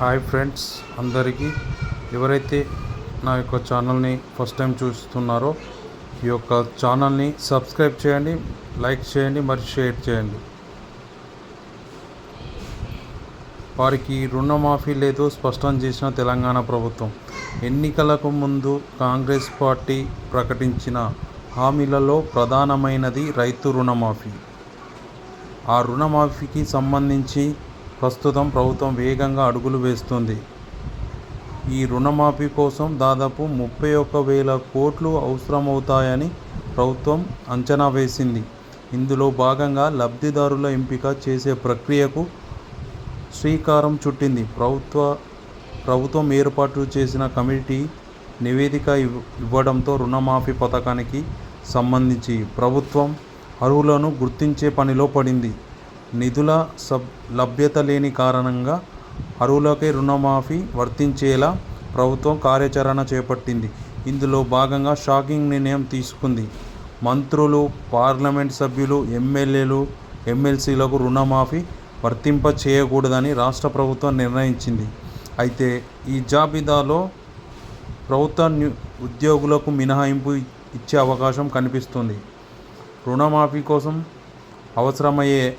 Hi friends అందరికీ. ఎవరైతే నా యొక్క ఛానల్ని ఫస్ట్ టైం చూస్తున్నారో ఈ యొక్క ఛానల్ని సబ్స్క్రైబ్ చేయండి లైక్ చేయండి మరి షేర్ చేయండి. వారికి రుణమాఫీ లేదు స్పష్టం చేసిన తెలంగాణ ప్రభుత్వం. ఎన్నికలకు ముందు కాంగ్రెస్ పార్టీ ప్రకటించిన హామీలలో ప్రధానమైనది రైతు రుణమాఫీ. ఆ రుణమాఫీకి సంబంధించి ప్రస్తుతం ప్రభుత్వం వేగంగా అడుగులు వేస్తుంది. ఈ రుణమాఫీ కోసం దాదాపు ముప్పై ఒక్క వేల కోట్లు అవసరమవుతాయని ప్రభుత్వం అంచనా వేసింది. ఇందులో భాగంగా లబ్ధిదారుల ఎంపిక చేసే ప్రక్రియకు శ్రీకారం చుట్టింది. ప్రభుత్వ ప్రభుత్వం ఏర్పాటు చేసిన కమిటీ నివేదిక ఇవ్- ఇవ్వడంతో రుణమాఫీ పథకానికి సంబంధించి ప్రభుత్వం అర్హులను గుర్తించే పనిలో పడింది. నిధుల సబ్ లభ్యత లేని కారణంగా అరువులకే రుణమాఫీ వర్తించేలా ప్రభుత్వం కార్యాచరణ చేపట్టింది. ఇందులో భాగంగా షాకింగ్ నిర్ణయం తీసుకుంది. మంత్రులు పార్లమెంట్ సభ్యులు ఎమ్మెల్యేలు ఎమ్మెల్సీలకు రుణమాఫీ వర్తింప చేయకూడదని రాష్ట్ర ప్రభుత్వం నిర్ణయించింది. అయితే ఈ జాబితాలో ప్రభుత్వ ఉద్యోగులకు మినహాయింపు ఇచ్చే అవకాశం కనిపిస్తుంది. రుణమాఫీ కోసం అవసరమయ్యే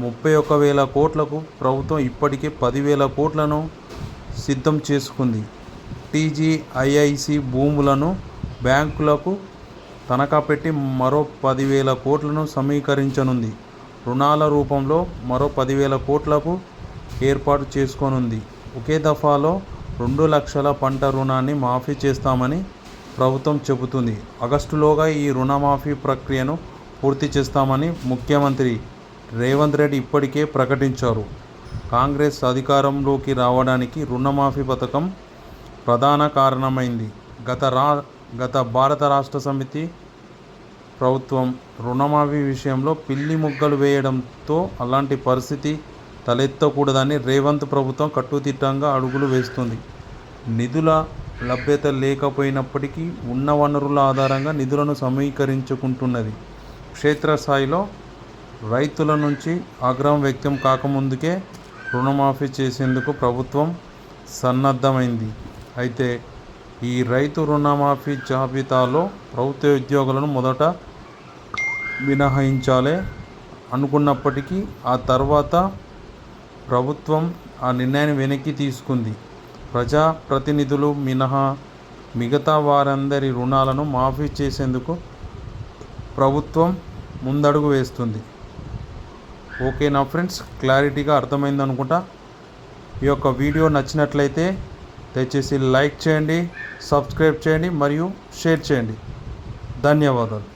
ముప్పై ఒక్క వేల కోట్లకు ప్రభుత్వం ఇప్పటికే పదివేల కోట్లను సిద్ధం చేసుకుంది. టీజీఐఐసి భూములను బ్యాంకులకు తనఖా పెట్టి మరో పదివేల కోట్లను సమీకరించనుంది. రుణాల రూపంలో మరో పదివేల కోట్లకు ఏర్పాటు చేసుకోనుంది. ఒకే దఫాలో రెండు లక్షల పంట రుణాన్ని మాఫీ చేస్తామని ప్రభుత్వం చెబుతుంది. ఆగస్టులోగా ఈ రుణమాఫీ ప్రక్రియను పూర్తి చేస్తామని ముఖ్యమంత్రి రేవంత్ రెడ్డి ఇప్పటికే ప్రకటించారు. కాంగ్రెస్ అధికారంలోకి రావడానికి రుణమాఫీ పథకం ప్రధాన కారణమైంది. గత రా గత భారత రాష్ట్ర సమితి ప్రభుత్వం రుణమాఫీ విషయంలో పిల్లి ముగ్గలు వేయడంతో అలాంటి పరిస్థితి తలెత్తకూడదని రేవంత్ ప్రభుత్వం కట్టుదిట్టంగా అడుగులు వేస్తుంది. నిధుల లభ్యత లేకపోయినప్పటికీ ఉన్న వనరుల ఆధారంగా నిధులను సమీకరించుకుంటున్నది. క్షేత్రస్థాయిలో రైతుల నుంచి ఆగ్రహం వ్యక్తం కాకముందుకే రుణమాఫీ చేసేందుకు ప్రభుత్వం సన్నద్ధమైంది. అయితే ఈ రైతు రుణమాఫీ జాబితాలో ప్రభుత్వ ఉద్యోగులను మొదట మినహాయించాలి అనుకున్నప్పటికీ ఆ తర్వాత ప్రభుత్వం ఆ నిర్ణయాన్ని వెనక్కి తీసుకుంది. ప్రజా ప్రతినిధులు మినహా మిగతా వారందరి రుణాలను మాఫీ చేసేందుకు ప్రభుత్వం ముందడుగు వేస్తుంది. ఓకే నా ఫ్రెండ్స్ క్లారిటీగా అర్థమైంది అనుకుంటా. ఈ యొక్క వీడియో నచ్చినట్లయితే దయచేసి లైక్ చేయండి సబ్స్క్రైబ్ చేయండి మరియు షేర్ చేయండి. ధన్యవాదాలు.